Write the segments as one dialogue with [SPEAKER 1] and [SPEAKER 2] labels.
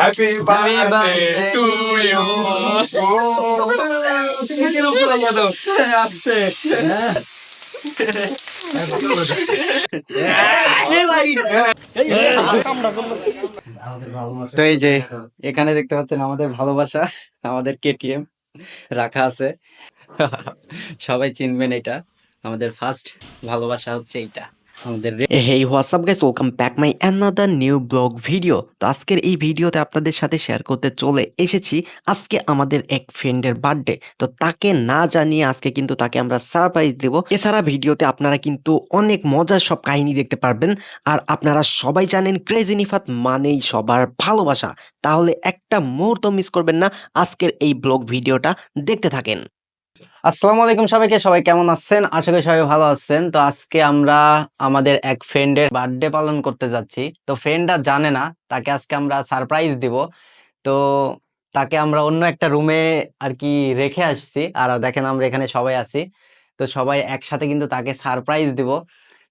[SPEAKER 1] Happy birthday to you
[SPEAKER 2] তো এই যে এখানে দেখতে পাচ্ছেন আমাদের ভালোবাসা আমাদের কেটিএম রাখা আছে। সবাই চিনবেন এটা। আমাদের ফার্স্ট ভালোবাসা হচ্ছে এইটা। আমাদের
[SPEAKER 3] hey WhatsApp guys welcome back my another new blog video তো আজকের এই ভিডিওতে আপনাদের সাথে শেয়ার করতে চলে এসেছি আজকে আমাদের এক ফ্রেন্ডের বার্থডে তো তাকে না জানিয়ে আজকে কিন্তু তাকে আমরা সারপ্রাইজ দেব। এছাড়া ভিডিওতে আপনারা কিন্তু অনেক মজার সব কাহিনী দেখতে পারবেন। আর আপনারা সবাই জানেন ক্রেজি নিফাত মানেই সবার ভালোবাসা। তাহলে একটা মুহূর্ত মিস করবেন না। আজকের এই ব্লগ ভিডিওটা দেখতে থাকেন।
[SPEAKER 2] আসসালামু আলাইকুম সবাইকে, সবাই কেমন আছেন? আশা করি সবাই ভালো আছেন। তো আজকে আমরা আমাদের এক ফ্রেন্ডের বার্থডে পালন করতে যাচ্ছি। তো ফ্রেন্ডরা জানে না, তাকে আজকে আমরা সারপ্রাইজ দিব। তো তাকে আমরা অন্য একটা রুমে আর কি রেখে আসছি। আর দেখেন আমরা এখানে সবাই আছি। তো সবাই একসাথে কিন্তু তাকে সারপ্রাইজ দিব।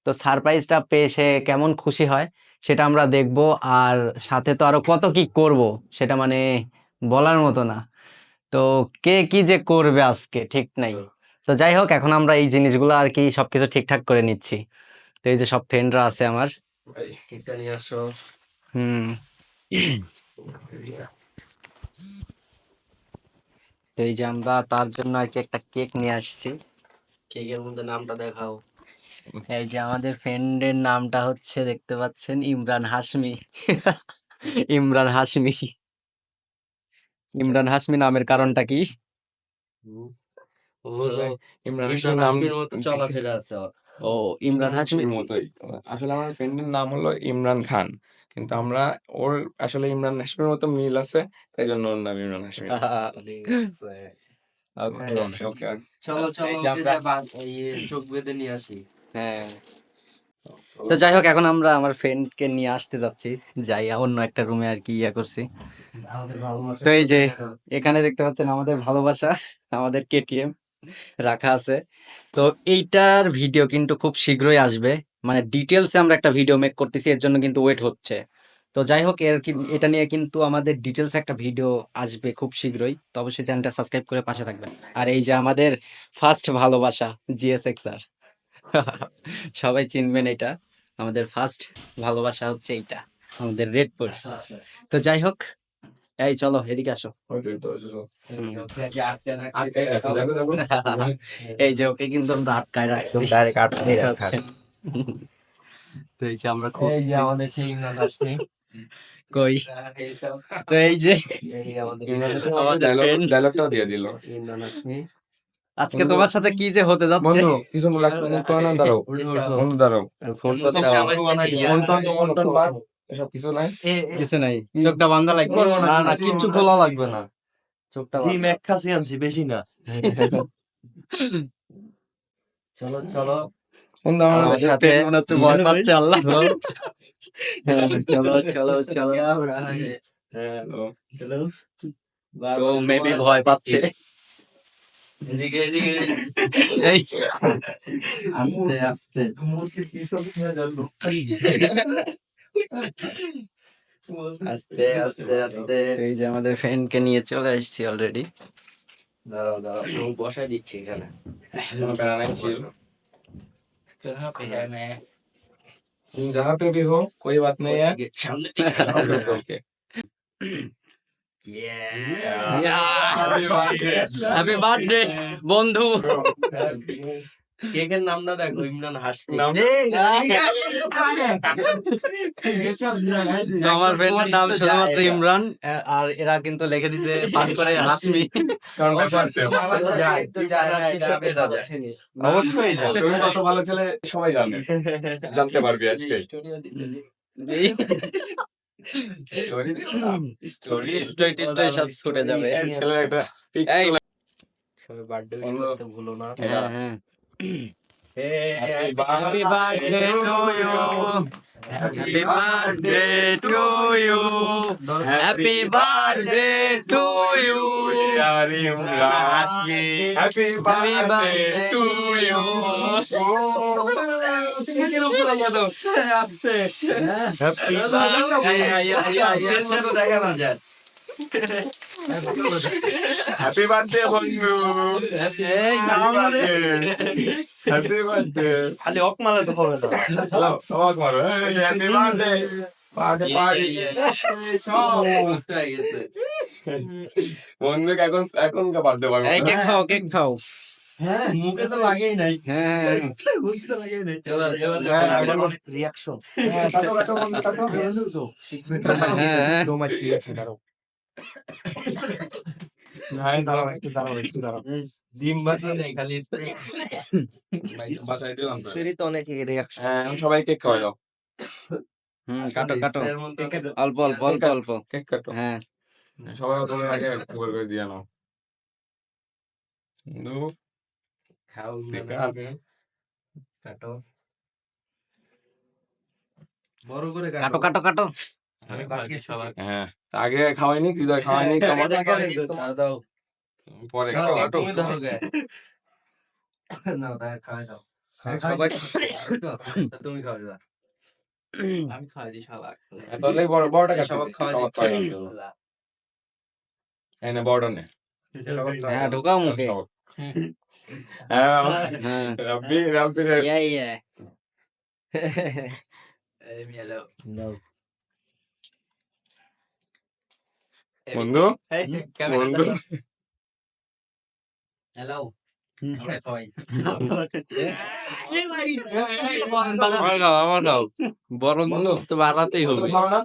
[SPEAKER 2] তো সারপ্রাইজটা পেয়ে সে কেমন খুশি হয়, সেটা আমরা দেখব। আর সাথে তো আরও কত কি করব, সেটা মানে বলার মতো না। তো কে কি যে করবে আজকে? ঠিক নাই। তো যাই হোক এখন আমরা এই জিনিসগুলো আর কি সবকিছু ঠিকঠাক করে নিচ্ছি। তো এই যে সব ফ্রেন্ডরা আছে আমার। হুম। তো এই যে আমরা তার জন্য আর কি একটা কেক নিয়ে আসছি। কেকের মধ্যে নামটা দেখাও। এই যে আমাদের ফ্রেন্ডের নামটা হচ্ছে দেখতে পাচ্ছেন ইমরান হাসমি ইমরান হাসমি ইমরান হাসমি নামের কারণটা কি?
[SPEAKER 1] ইমরান হাসমির নাম
[SPEAKER 4] চলাফেরা আছে
[SPEAKER 2] ও ইমরান
[SPEAKER 1] হাসমির মতোই। আসলে আমার ফ্রেন্ডের নাম হলো ইমরান খান। কিন্তু আমরা ওর আসলে ইমরান হাসমির মতো মিল আছে তাই জন্য ওর নাম ইমরান হাসমি
[SPEAKER 2] Okay.
[SPEAKER 1] ওকে
[SPEAKER 4] চলো চলো
[SPEAKER 2] এই যে
[SPEAKER 4] উঠে
[SPEAKER 2] আমরা-
[SPEAKER 4] যাই, বাঁ- এই চোখ বেঁধে নিয়ে আসি।
[SPEAKER 2] হ্যাঁ। তো যাই হোক এখন আমরা আমার ফ্রেন্ডকে নিয়ে আসতে যাচ্ছি। যাই অন্য একটা রুমে আর কি ইয়া করছি। তো এই যে এখানে দেখতে পাচ্ছেন আমাদের ভালোবাসা আমাদের কেটিএম রাখা আছে। তো এইটার ভিডিও কিন্তু খুব শীঘ্রই আসবে। মানে ডিটেলসে আমরা একটা ভিডিও মেক করতেছি এর জন্য কিন্তু ওয়েট হচ্ছে। তো যাই হোক এর এটা নিয়ে কিন্তু আমাদের ডিটেলস একটা ভিডিও আসবে খুব শীঘ্রই। তো অবশ্যই চ্যানেলটা সাবস্ক্রাইব করে পাশে থাকবেন। আর এই যে আমাদের ফার্স্ট ভালোবাসা জিএসএক্স আর সবাই চিনবেন এটা। আমাদের ফার্স্ট ভালোবাসা হচ্ছে এইটা আমাদের রেড রেডপুর তো যাই হোক এই চলো এদিকে আসো। এই যে ওকে কিন্তু আমরা আটকায় রাখছি। তো এই যে আমরা খুব
[SPEAKER 4] এই যে আমাদের সেই ইমরান
[SPEAKER 2] কই? তো এই যে
[SPEAKER 4] আমাদের
[SPEAKER 2] আমাদের
[SPEAKER 1] ডায়লগটাও দিয়ে দিল।
[SPEAKER 4] ইমরান হাসমি
[SPEAKER 2] আজকে তোমার সাথে কি যে হতে যাচ্ছে?
[SPEAKER 1] বন্ধু কিছু লাগতো না তো দাঁড়াও বন্ধু দাঁড়াও।
[SPEAKER 4] ফোন করতে
[SPEAKER 1] টন টন বার এসব কিছু নাই।
[SPEAKER 2] কিছু নাই। চোখটা বান্ধা লাগবে।
[SPEAKER 4] না না কিচ্ছু খোলা লাগবে না।
[SPEAKER 2] চোখটা
[SPEAKER 4] ডিম এক খাসি আনছি বেশি না। চলো চলো।
[SPEAKER 1] বন্ধু আমার
[SPEAKER 2] সাথে মনে হচ্ছে ভয় পাচ্ছে আল্লাহ।
[SPEAKER 4] চলো চলো চলো
[SPEAKER 2] তো মেবি ভয় পাচ্ছে।
[SPEAKER 4] আস্তে আস্তে আস্তে আস্তে আস্তে
[SPEAKER 2] তো এই যে আমাদের ফ্রেন্ডকে নিয়ে চলে আসছি অলরেডি
[SPEAKER 4] দাঁড়াও দাঁড়াও আমি বসাই দিচ্ছি এখানে
[SPEAKER 1] কোনো প্যারা নাই chill।
[SPEAKER 4] कहाँ पे है मैं
[SPEAKER 1] जहाँ पे भी हो कोई बात नहीं है
[SPEAKER 4] सामने
[SPEAKER 1] okay okay okay
[SPEAKER 2] happy birthday বন্ধু
[SPEAKER 4] কেকের নামটা দেখো ইমরান হাসমি
[SPEAKER 1] নাম-
[SPEAKER 2] আমার ফ্রেন্ডের নাম শুধুমাত্র ইমরান আর এরা কিন্তু লিখে দিছে পান করে হাসমি।
[SPEAKER 1] অবশ্যই তুমি কত ভালো ছেলে সবাই জানে জানতে পারবি আজকে স্টোরি স্টোরি
[SPEAKER 2] স্টোরি টিস্টোরি সব ছুটে যাবে
[SPEAKER 1] ছেলের একটা pic
[SPEAKER 2] এই
[SPEAKER 4] সবাই বার্থডে উইশ
[SPEAKER 1] বন্ধু।
[SPEAKER 4] করতে ভুলো না
[SPEAKER 2] হ্যাঁ হ্যাঁ
[SPEAKER 1] Happy
[SPEAKER 2] Happy birthday to you. Happy birthday to you. Happy birthday to you.
[SPEAKER 1] Happy
[SPEAKER 2] Happy
[SPEAKER 1] birthday
[SPEAKER 2] birthday
[SPEAKER 1] to you. Happy birthday বন্ধু হ্যাপি বার্থডে
[SPEAKER 4] খালি অক মালা তো হবে না
[SPEAKER 1] হ্যালো সবাই হ্যাপি বার্থডে পার্টি পার্টি বন্ধু এখন এখন কা বার্থডে
[SPEAKER 2] কেক খাও কেক খাও
[SPEAKER 4] মুখে তো লাগেই নাই।
[SPEAKER 2] হ্যাঁ হ্যাঁ
[SPEAKER 4] মুখে তো লাগেই নাই।
[SPEAKER 1] হ্যাঁ, কাটো বন্ধু
[SPEAKER 2] হ্যাঁ, হ্যাঁ।
[SPEAKER 1] হ্যাঁ দাঁড়াও। একটু দাঁড়াও একটু দাঁড়াও।
[SPEAKER 4] ডিম বাসা নেই খালি
[SPEAKER 1] বাসায় দিলাম
[SPEAKER 4] স্পিরিট অনেক রিয়াকশন
[SPEAKER 1] হ্যাঁ এখন সবাই কেক খাওয়াই দাও।
[SPEAKER 2] হুম কাটো কাটো।
[SPEAKER 4] এর
[SPEAKER 2] অল্প অল্প অল্প অল্প।
[SPEAKER 1] কেক কাটো।
[SPEAKER 2] হ্যাঁ।
[SPEAKER 1] সবাই আগে করে দিয়ে নাও। বেকার।
[SPEAKER 4] কাটো বড় করে
[SPEAKER 2] কাটো কাটো কাটো
[SPEAKER 4] আমি বাকি সবার
[SPEAKER 1] হ্যাঁ আগে খাওয়াইনি হৃদয় খাওয়াইনি তোমার
[SPEAKER 4] দাও দাও
[SPEAKER 1] পরে খাও কাটো
[SPEAKER 4] তুমি ধরো গে না তাই খাওয়াই দাও সবাই তুমি খাও এবার আমি খাওয়াই দিই সবাই
[SPEAKER 1] তাহলে বড় বড়টা কাটো
[SPEAKER 4] সবাই খাওয়াই
[SPEAKER 1] সবাই
[SPEAKER 4] দিচ্ছি
[SPEAKER 1] খাওয়াই দাও। এই নে বড়টা নে
[SPEAKER 2] হ্যাঁ ঢোকাও মুখে
[SPEAKER 1] হ্যাঁ
[SPEAKER 2] হ্যাঁ
[SPEAKER 1] রাব্বি রাব্বি রে
[SPEAKER 2] ইয়া ইয়া
[SPEAKER 4] এই মিয়ালো
[SPEAKER 1] বন্ধু বন্ধু
[SPEAKER 4] হ্যালো
[SPEAKER 2] আমরা খাওয়াই
[SPEAKER 4] আমার খাও আমার খাও বরং
[SPEAKER 1] বন্ধু
[SPEAKER 4] তো বাড়াতেই হবে
[SPEAKER 1] খাও না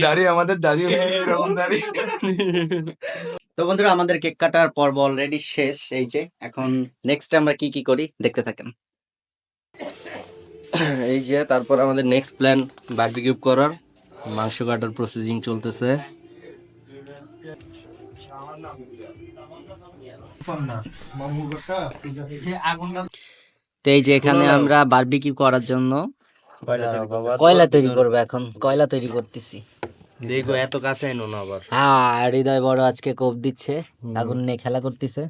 [SPEAKER 4] দাঁড়িয়ে
[SPEAKER 1] আমাদের দাড়ি এরকম দাড়ি
[SPEAKER 2] তো বন্ধুরা, আমাদের কেক কাটার পর্ব অলরেডি শেষ। এই যে, এখন নেক্সট আমরা কি কি করি দেখতে থাকেন। এই যে, তারপর আমাদের নেক্সট প্ল্যান বারবিকিউ করার। মাংস কাটার প্রসেসিং চলতেছে। তো এই যে এখানে আমরা বারবিকিউ করার জন্য কয়লা তৈরি করব? এখন কয়লা তৈরি করতেছি।
[SPEAKER 4] দেখো এত কাছে এনো না আবার।
[SPEAKER 2] হ্যাঁ হৃদয় বড় আজকে কোপ দিচ্ছে আগুন নিয়ে খেলা করতেছে।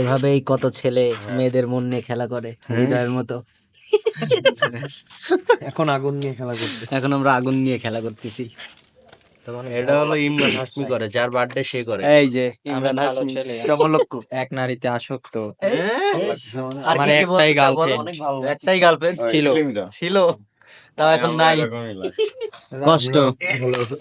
[SPEAKER 2] এভাবেই কত ছেলে মেয়েদের মন নিয়ে খেলা করে হৃদয়ের মতো।
[SPEAKER 4] এখন আগুন নিয়ে খেলা করতেছি।
[SPEAKER 2] এখন আমরা আগুন নিয়ে খেলা করতেছি।
[SPEAKER 4] এটা হলো ইমরান হাসমি করে যার বার্থডে সে করে।
[SPEAKER 2] এই যে ইমরান হাসমি চমলক্কু।
[SPEAKER 5] এক নারীতে আসক্ত।
[SPEAKER 4] আমার একটাই গার্লফ্রেন্ড একটাই গার্লফ্রেন্ড ছিল। ছিল তাও এখন নাই।
[SPEAKER 2] কষ্ট।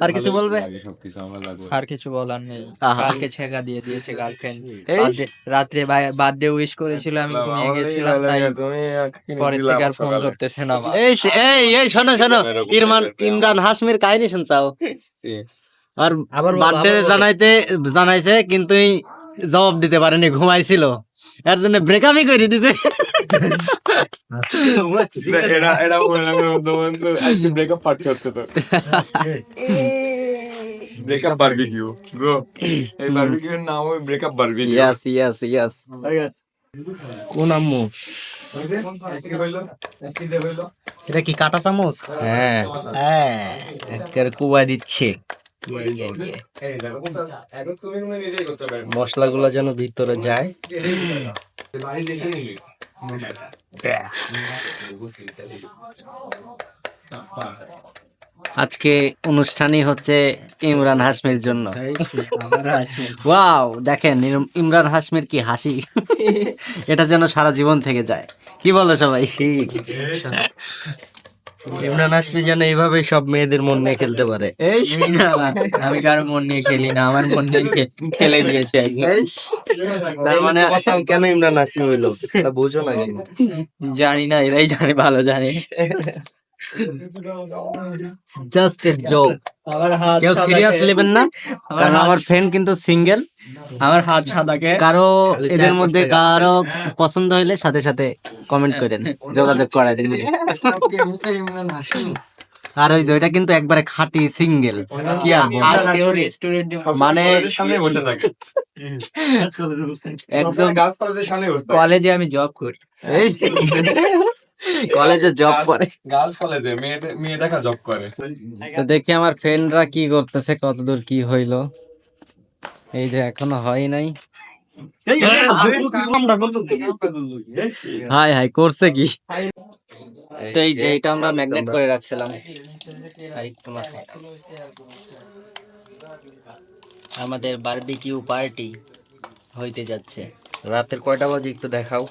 [SPEAKER 2] আর কিছু বলবে?
[SPEAKER 1] সবকিছু আমরা লাগবে
[SPEAKER 5] আর কিছু বলার নেই। কালকে ছেঁকা দিয়ে দিয়েছে গার্লফ্রেন্ড
[SPEAKER 4] এই
[SPEAKER 5] রাত্রে বার্থডে উইশ করেছিল আমি ঘুমিয়ে গেছিলাম তাই পরের থেকে আর ফোন করতেছে না
[SPEAKER 2] এই এই এই শোনো শোনো। ইরমান ইমরান হাসমির কাহিনী শুনছাও আর
[SPEAKER 4] আবার
[SPEAKER 2] বার্থডে জানাইতে জানাইছে কিন্তু জবাব দিতে পারেনি ঘুমাইছিল। এর জন্য ব্রেকআপই করে দিছে।
[SPEAKER 1] এটা এটা বন্ধু আজকে ব্রেকআপ পার্টি হচ্ছে তো। ব্রেকআপ বারবিকিউ ব্রো এই বারবিকিউ নাম হবে ব্রেকআপ বারবিকিউ
[SPEAKER 2] ইয়েস ইয়েস
[SPEAKER 4] কোন আম্মু?
[SPEAKER 2] এটা কি কাটা চামচ?
[SPEAKER 4] হ্যাঁ।
[SPEAKER 2] হ্যাঁ।
[SPEAKER 4] একের দিচ্ছে।
[SPEAKER 1] এই দেখো এখন তুমি কোনো নিজেই করতে পারবে।
[SPEAKER 4] মশলাগুলো যেন ভিতরে যায়।
[SPEAKER 2] আজকে অনুষ্ঠানই হচ্ছে ইমরান হাসমির জন্য। ওয়াও দেখেন ইমরান হাসমির কি হাসি। এটা যেন সারা জীবন থেকে যায়। কি বলো সবাই?
[SPEAKER 4] ঠিক। ইমরান হাসমি যেন এইভাবে সব মেয়েদের মন নিয়ে খেলতে পারে।
[SPEAKER 5] এই না, আমি কারও মন নিয়ে খেলি না আমার মন নিয়ে খেলে দিয়েছে
[SPEAKER 4] তার মানে কেন ইমরান হাসমি হইল বুঝো না
[SPEAKER 5] জানি না এরাই জানে ভালো জানে।
[SPEAKER 2] জাস্ট এ জোক
[SPEAKER 5] আমার হাত
[SPEAKER 2] কেউ সিরিয়াস নেবেন না? কারণ আমার ফ্রেন্ড কিন্তু সিঙ্গেল
[SPEAKER 5] আমার হাত সাদাকে
[SPEAKER 2] কারও এদের মধ্যে কারও পছন্দ হইলে সাথে সাথে কমেন্ট করেন যোগাযোগ দিন। আর ওই ওইটা কিন্তু একবারে খাঁটি সিঙ্গেল কি আর মানে
[SPEAKER 1] সামনে বসে থাকে।
[SPEAKER 2] একদম।
[SPEAKER 5] কলেজে আমি জব করি।
[SPEAKER 2] কলেজে জব করে।
[SPEAKER 1] গার্লস কলেজে মেয়ে মেয়ে দেখা জব করে।
[SPEAKER 2] তো দেখি আমার ফ্রেন্ডরা কি করতেছে কতদূর কি হইল। এই যে এখনও হয় নাই। হাই হাই করছে কি? তো এই যে এটা আমরা ম্যাগনেট করে রাখছিলাম। আমাদের বারবিকিউ পার্টি হইতে যাচ্ছে।
[SPEAKER 4] রাতের কয়টা বাজে একটু দেখাও?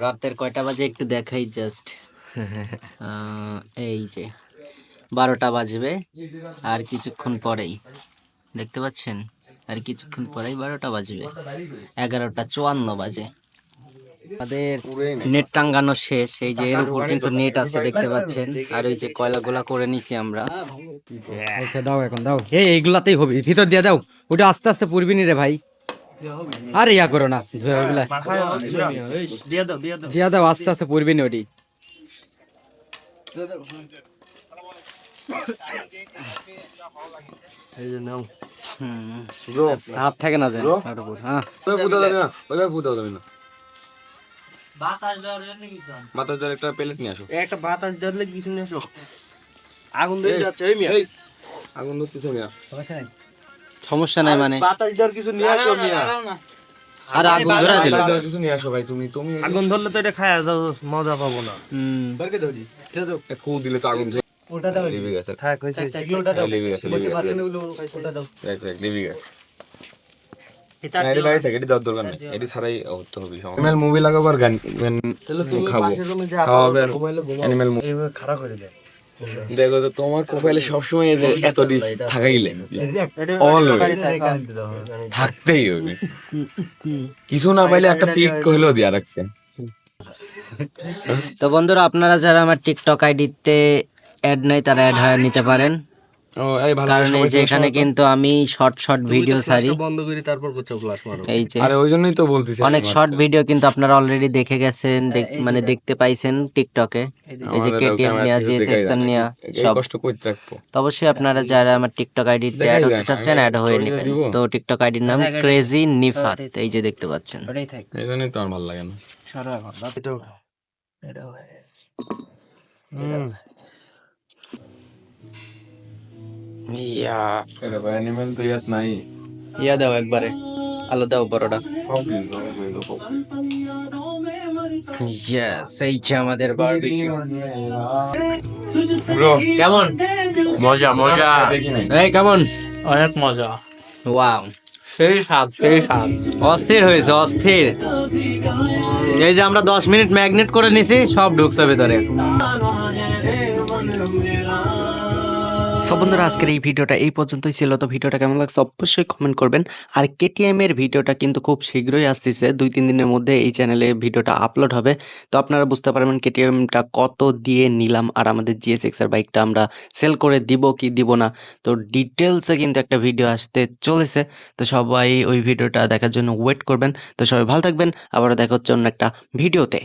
[SPEAKER 2] রাতের কয়টা বাজে একটু দেখাই জাস্ট এই যে বারোটা বাজবে আর কিছুক্ষণ পরেই। দেখতে পাচ্ছেন? আর কিছুক্ষণ পরেই বারোটা বাজবে। এগারোটা চুয়ান্ন বাজে। আমাদের নেট টাঙ্গানো শেষ। এই যে এর উপর কিন্তু নেট আছে দেখতে পাচ্ছেন? আর ওই যে কয়লাগুলা করে নিছি আমরা। আচ্ছা দাও এখন দাও। এই এইগুলাতেই হবে। ভিতর দিয়ে দাও। ওটা আস্তে আস্তে পুরবি নি রে ভাই। আরে ইয়া করো না ওগুলা। দিয়া দাও আস্তে আস্তে পড়বি না ওটি।
[SPEAKER 4] এই যে নাও।
[SPEAKER 2] হাত থাকে না হ্যাঁ।
[SPEAKER 1] ফুটাও বাতাস দেওয়ার একটা প্লেট নিয়ে আসো।
[SPEAKER 4] একটা বাতাস ধরলে কিছু নিয়ে আসো। আগুন ধরে যাচ্ছে
[SPEAKER 1] আগুন ধরতেছে মিয়া।
[SPEAKER 2] সমস্যা নাই মানে।
[SPEAKER 4] বাতাস ধর কিছু নিয়ে আসো মিয়া।
[SPEAKER 2] আর আগুন ধরা দিল
[SPEAKER 1] কিছু নিয়ে আসো ভাই তুমি তুমি
[SPEAKER 5] আগুন ধরলে তো এটা খায়া যাও মজা পাবো না।
[SPEAKER 2] হুম।
[SPEAKER 4] বারকে ধরি এটা দাও।
[SPEAKER 1] এক দিলে তো আগুন ধরে
[SPEAKER 4] ওটা দাও।
[SPEAKER 1] লিভে গেছে
[SPEAKER 5] থাক হয়েছে
[SPEAKER 4] ওটা দাও।
[SPEAKER 1] লিভে গেছে লিভে গেছে
[SPEAKER 4] ওটা দাও।
[SPEAKER 1] রাইট রাইট লিভে গেছে
[SPEAKER 4] এটি
[SPEAKER 1] দাঁড়িয়ে থাকে এটি দেওয়ার দরকার নেই। এটি ছাড়াই হতে হবে অ্যানিমেল মুভি লাগাবো আর গান খাব। খাওয়াবে আর অ্যানিমেল মুভি
[SPEAKER 5] এইভাবে খারাপ করে দেয়।
[SPEAKER 1] দেখো তো তোমার প্রোফাইলে সবসময় এদের এত ডিস থাকাইলে। অলওয়েজ থাকতেই হবে। কিছু না পাইলে একটা পিক হইলেও দিয়া রাখতেন
[SPEAKER 2] তো বন্ধুরা আপনারা যারা আমার টিকটক আইডিতে অ্যাড নাই তারা অ্যাড হয়ে নিতে পারেন। কারণ এই যে এখানে কিন্তু আমি শর্ট শর্ট ভিডিও ছাড়ি।
[SPEAKER 4] বন্ধ করি তারপর মারো
[SPEAKER 2] এই যে
[SPEAKER 1] আরে ওই জন্যই তো বলতেছি
[SPEAKER 2] অনেক শর্ট ভিডিও কিন্তু আপনারা অলরেডি দেখে গেছেন দেখ- মানে দেখতে পাইছেন টিকটকে এই যে কেটিএম নিয়ে যে সেকশন নিয়ে সব
[SPEAKER 1] কষ্ট করতে রাখব?
[SPEAKER 2] তো অবশ্যই আপনারা যারা আমার টিকটক আইডিতে অ্যাড হতে চাচ্ছেন অ্যাড হয়ে নেবেন। তো টিকটক আইডির নাম ক্রেজি নিফাত এই যে দেখতে পাচ্ছেন।
[SPEAKER 1] এই জন্যই তো আমার ভালো লাগে না। ইয়া। এটা ভাই অ্যানিমেল তো ইয়াত নাই।
[SPEAKER 2] ইয়া দাও একবারে। আলো দাও বড়টা ইয়েস এই যে আমাদের বারবিকিউ
[SPEAKER 1] ব্রো
[SPEAKER 2] কেমন?
[SPEAKER 5] মজা মজা।
[SPEAKER 2] এই কেমন?
[SPEAKER 5] অনেক মজা।
[SPEAKER 2] ওয়াও।
[SPEAKER 5] সেই স্বাদ সেই স্বাদ।
[SPEAKER 2] অস্থির হয়েছে অস্থির। এই যে আমরা দশ মিনিট ম্যাগনেট করে নিছি সব ঢুকছে ভেতরে।
[SPEAKER 6] সো বন্ধুরা, আজকের এই ভিডিওটা এই পর্যন্তই ছিল। তো ভিডিওটা কেমন লাগছে অবশ্যই কমেন্ট করবেন। আর কেটিএম এর ভিডিওটা কিন্তু খুব শীঘ্রই আসতেছে। দুই, তিন দিনের মধ্যে এই চ্যানেলে ভিডিওটা আপলোড হবে। তো আপনারা বুঝতে পারবেন কেটিএমটা কত দিয়ে নিলাম আর আমাদের জিএসএক্স এর বাইকটা আমরা সেল করে দিব কি দিব না। তো ডিটেলসে কিন্তু একটা ভিডিও আসতে চলেছে। তো সবাই ওই ভিডিওটা দেখার জন্য ওয়েট করবেন। তো সবাই ভালো থাকবেন। আবারও দেখা হচ্ছে অন্য একটা ভিডিওতে